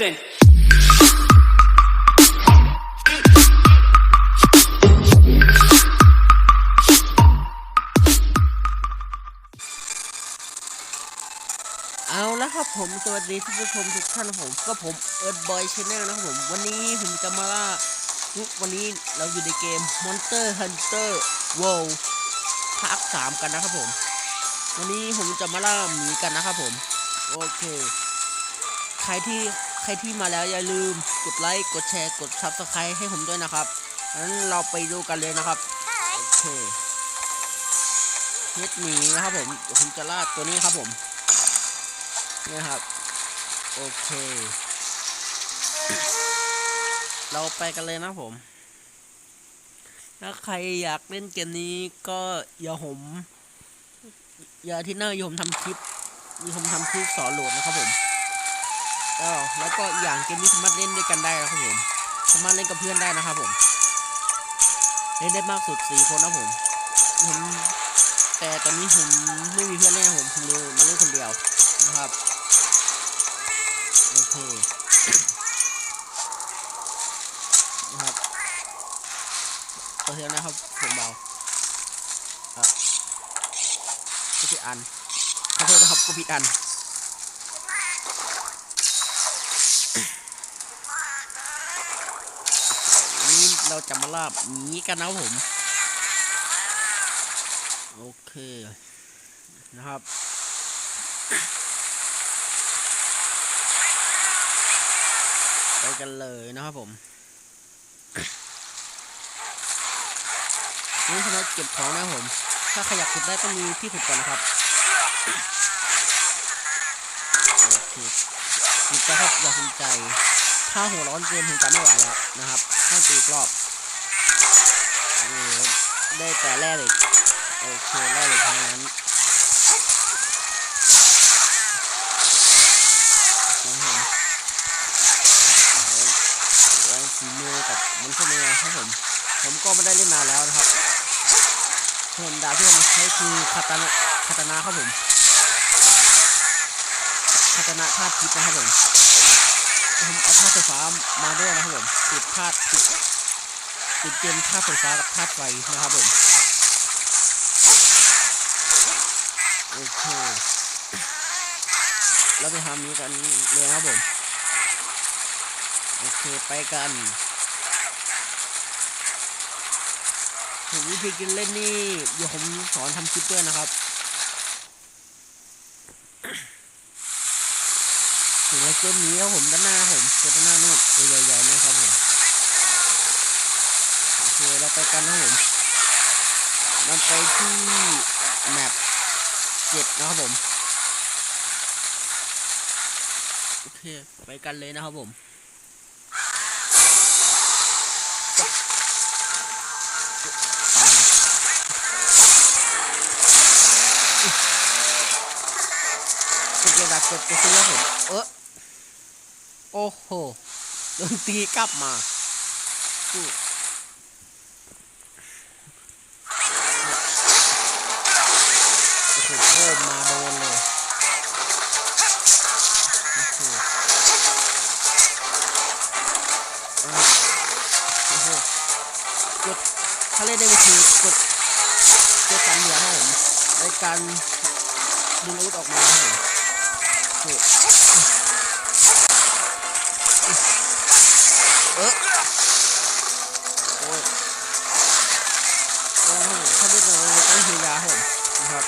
Listen. เอาละครับผมสวัสดีท่านผู้ชมทุกท่านผม ก็ผมเอิร์ธบอยชแนลนะครับผม วันนี้ผมจะมาล่าวันนี้เราอยู่ในเกม Monster Hunter World ภาค3กันนะครับผม วันนี้ผมจะมาล่าหมีกันนะครับผม โอเค ใครที่ ใครที่มาแล้วอย่าลืมกดไลค์กดแชร์กด Subscribe ให้ผมด้วยนะครับงั้นเราไปดูกันเลยนะครับโอเคเฮ็ดหมีนะครับผมผมจะล่าตัวนี้ครับผมเนี่ยครับโอเค เราไปกันเลยนะผม ถ้าใครอยากเล่นเกมนี้ก็อย่าผม อย่าอาที่หน้าอย่าผมทำคลิปอย่าผมทำคลิปสอนโหลดนะครับผม เออแล้วก็อย่างเกมนี้สามารถเล่นด้วยกันได้นะครับผมสามารถเล่นกับเพื่อนได้นะครับผม เล่นได้มากสุดสี่คนนะผมผมแต่ตอนนี้ผมไม่มีเพื่อนเล่นนผมผมเลยมาเล่นคนเดียวนะครับโอเคนะครับตัวเทียมนะครับเสียงเบาอะก็ผิดอันขอโทษนะครับก็ผิดอัน เราจะมาลาบหมีกันนะผม โอเค นะครับไปกันเลยนะครับผมนี่สำหรับเก็บของนะผม ถ้าใครอยากขุดได้ต้องมีที่ขุดก่อนนะครับ โอเคขุดไปครับอย่าสนใจ ถ้าหัวร้อนเกินผมจะไม่ไหวแล้วนะครับ ต้องตีกรอบ ได้แต่แร่เหล็กโอเคแร่เหล็กทั้งนั้นแรงฝีมือกับมันก็เนื้อครับผมผมก็ไม่ได้เล่นนานแล้วนะครับส่วนดาบที่ผมใช้คือคาตานะคาตานะครับผมคาตานะธาตุพิษนะครับผมผมเอาธาตุไฟฟ้ามาด้วยนะครับผมติดธาตุ ติดเกมธาตุไฟฟ้ากับธาตุไฟนะครับผมโอเคแล้วไปทำนี้กันเลยครับผมโอเคไปกันถึงวิธีกินเล่นนี่เดี๋ยวผมสอนทำคลิปด้วยนะครับถึงแล้วเกมนี้ครับผมด้านหน้าผมเจอด้านหน้านู่นตัวใหญ่ๆนะครับผม เคเราไปกันนะครับผมมันไปที่แมปเจ็ดนะครับผมโอเคไปกันเลยนะครับผมกดกระดาษกดกระซื้อผมเออโอ้โหโดนตีกลับมาอ โหกดถ้าเล่นได้ก็คือกดกดสามเหลี่ยมครับผมในการดึงอาวุธออกมาครับผมโอ้เออโอ้ยแล้วผมถ้าเล่นเราต้องเฮียาครับผมนะครับ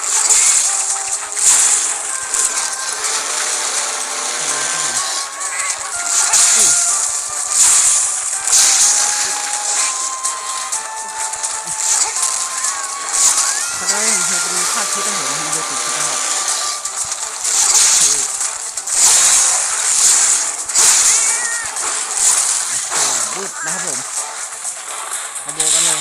ผมจะเป็นภาพที่ต้องเห็นผมจะติดนะครับบึดนะครับผมมาโบกันเลย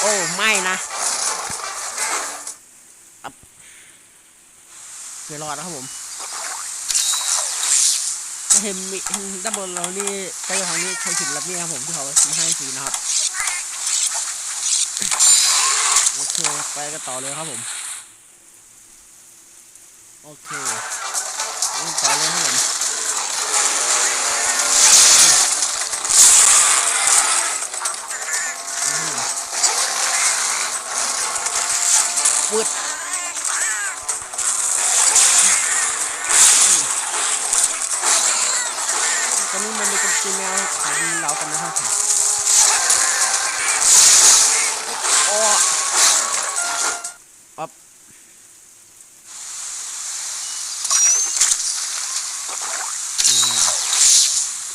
โอ้ไม่นะเดี๋ยรอดนะครับผม เห็นมีด้านบนเรานี่ใกล้ทางนี้ใครถึงรับนี่ครับผมที่เขามาให้ฟรีนะครับโอเคไปกันต่อเลยครับผมโอเคเล่นต่อเลยครับผมอืมฟึด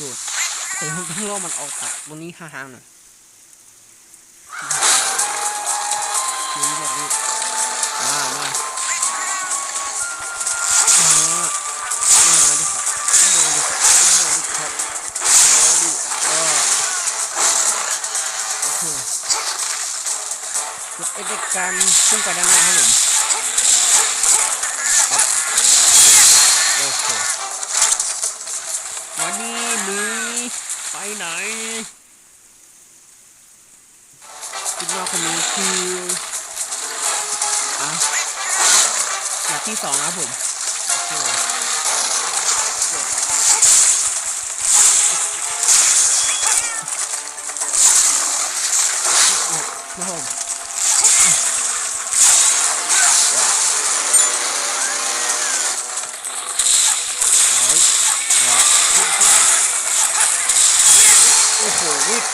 กูดแต่ต้องต้องรอมันออกจากวันนี้ห่างๆหน่อยนี่แบบนี้มามามามาดิครับมาดิครับมาดิครับมาดิเอโอเคกดเอฟเฟกต์การพุ่งไปด้านหน้าครับผมโอเควันนี้ หนีไปไหนคิดว่าคนนี้คืออะแบบที่สองนะครับผมโอเคครับผมโอ้โหวิบ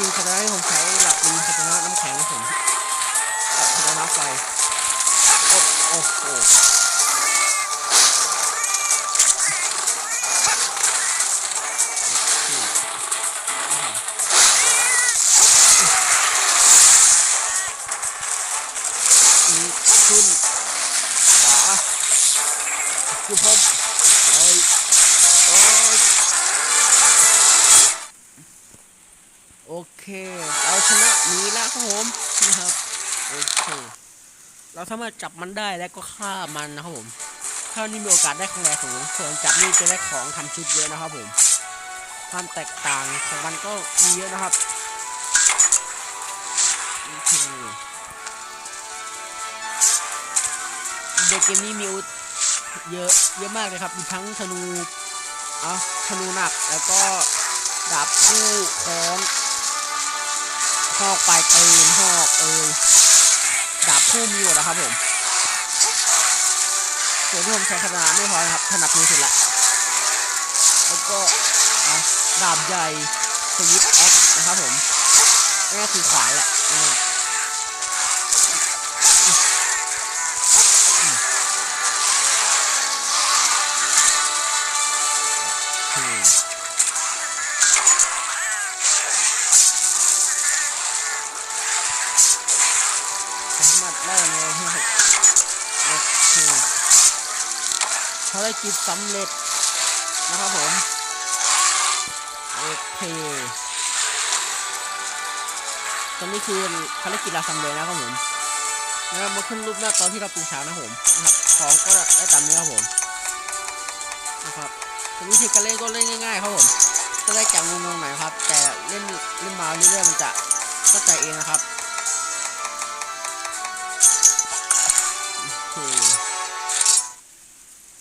จริงคณะที่ผมใช้หลักมีคณะน้ำแข็งนะผมกับคณะไฟ โอเค เราชนะนีแล้วครับผมนะครับโอเคเราสามารถจับมันได้แล้วก็ฆ่ามันนะครับผมถ้านี่มีโอกาสได้ของแรงสูงส่วนจับนี่จะได้ของทำชุดเยอะนะครับผมความแตกต่างของมันก็มีเยอะนะครับเด็กเกมนี้มีอาวุธเยอะเยอะมากเลยครับมีทั้งธนูอะธนูหนักแล้วก็ดาบคู่ค้อน หอกปลายปืนหอกเอยดาบคู่มีหมดนะครับผมส่วนที่ผมใช้ขนาดไม่พอนะครับถนัดมือสุดละแล้วก็ดาบใหญ่สวิตแอคนะครับผมนี่คือขวานแหละ ไล่เลยให้โอเคภารกิจสำเร็จนะครับผมโอเคตอนนี้คือภารกิจเราสำเร็จนะครับผมแล้วมาขึ้นรูปหน้าตอนที่เราปูเช้านะผมนะครับของก็ได้ตามนี้ครับผมนะครับวิธีการเล่นก็เล่นง่ายๆครับผมก็ได้จับงงๆหน่อยครับ แต่เล่นเล่นมาเรื่อยๆมันจะเข้าใจเองนะครับ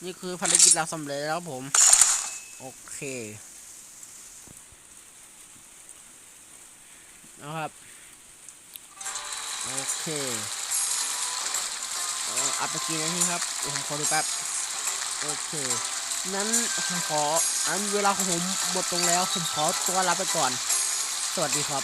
นี่คือภารกิจเราสำเร็จแล้วผม โอเคนะครับโอเคเอ่ออัปกีนาทีครับผมขอดูแป๊บโอเคนั้นผมขออันเวลาของผมหมดตรงแล้วผมขอตัวลาไปก่อน สวัสดีครับ